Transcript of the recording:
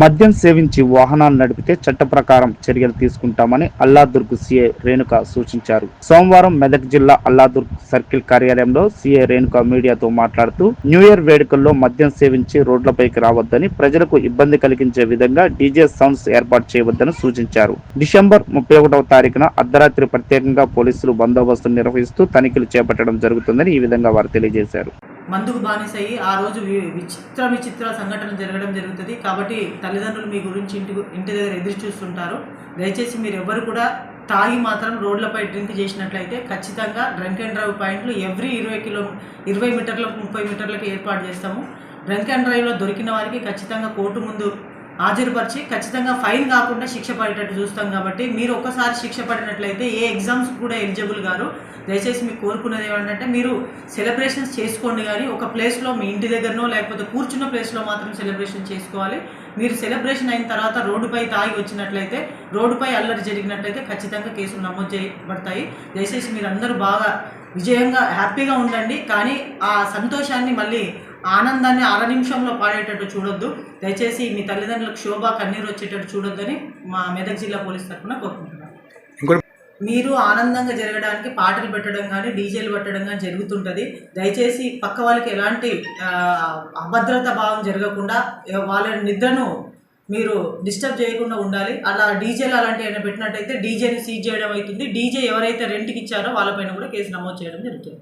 మద్యం సేవించి వాహనాలు నడిపితే చట్ట ప్రకారం చర్యలు తీసుకుంటామని అల్లాదుర్గ్ సీఏ రేణుక సూచించారు. సోమవారం మెదక్ జిల్లా అల్లాదుర్గ్ సర్కిల్ కార్యాలయంలో సీఏ రేణుక మీడియాతో మాట్లాడుతూ న్యూ ఇయర్ వేడుకల్లో మద్యం సేవించి రోడ్లపైకి రావద్దని ప్రజలకు ఇబ్బంది కలిగించే విధంగా డీజే సౌండ్స్ ఏర్పాటు చేయవద్దని సూచించారు. డిసెంబర్ ముప్పై ఒకటవ తారీఖున అర్ధరాత్రి ప్రత్యేకంగా పోలీసులు బందోబస్తు నిర్వహిస్తూ తనిఖీలు చేపట్టడం జరుగుతుందని ఈ విధంగా వారు తెలియజేశారు. మందుకు బానిసయ్యి ఆ రోజు వి- విచిత్ర విచిత్ర సంఘటనలు జరగడం జరుగుతుంది. కాబట్టి తల్లిదండ్రులు మీ గురించి ఇంటి ఇంటి దగ్గర ఎదురు చూస్తుంటారు. దయచేసి మీరు ఎవరు కూడా తాగి మాత్రం రోడ్లపై డ్రింక్ చేసినట్లయితే ఖచ్చితంగా డ్రంక్ అండ్ డ్రైవ్ పాయింట్లు ఎవ్రీ ఇరవై కిలో ఇరవై మీటర్లకు ముప్పై మీటర్లకు ఏర్పాటు చేస్తాము. డ్రంక్ అండ్ డ్రైవ్లో దొరికిన వారికి ఖచ్చితంగా కోర్టు ముందు హాజరుపరిచి ఖచ్చితంగా ఫైన్ కాకుండా శిక్ష పడేటట్టు చూస్తాం కాబట్టి మీరు ఒక్కసారి శిక్ష పడినట్లయితే ఏ ఎగ్జామ్స్ కూడా ఎలిజిబుల్ గారు దయచేసి మీకు కోరుకున్నది ఏమంటే మీరు సెలబ్రేషన్స్ చేసుకోండి కానీ ఒక ప్లేస్లో మీ ఇంటి దగ్గరనో లేకపోతే కూర్చున్న ప్లేస్లో మాత్రం సెలబ్రేషన్ చేసుకోవాలి. మీరు సెలబ్రేషన్ అయిన తర్వాత రోడ్డుపై తాగి వచ్చినట్లయితే రోడ్డుపై అల్లరి జరిగినట్లయితే ఖచ్చితంగా కేసులు నమోదు చేయబడతాయి. దయచేసి మీరు అందరూ బాగా విజయంగా హ్యాపీగా ఉండండి. కానీ ఆ సంతోషాన్ని మళ్ళీ ఆనందాన్ని అర నిమిషంలో పాడేటట్టు చూడొద్దు. దయచేసి మీ తల్లిదండ్రులకు శోభ కన్నీరు వచ్చేటట్టు చూడొద్దని మా మెదక్ జిల్లా పోలీస్ తరఫున కోరుకుంటున్నాను మీరు ఆనందంగా జరగడానికి పాటలు పెట్టడం కానీ డీజేలు పెట్టడం కానీ జరుగుతుంటుంది. దయచేసి పక్క వాళ్ళకి ఎలాంటి అభద్రత భావం జరగకుండా వాళ్ళ నిద్రను మీరు డిస్టర్బ్ చేయకుండా ఉండాలి. అలా డీజేలు అలాంటివి ఏమైనా పెట్టినట్టయితే డీజేని సీజ్ చేయడం అవుతుంది. డీజే ఎవరైతే రెంట్కి ఇచ్చారో వాళ్ళపైన కూడా కేసు నమోదు చేయడం జరుగుతుంది.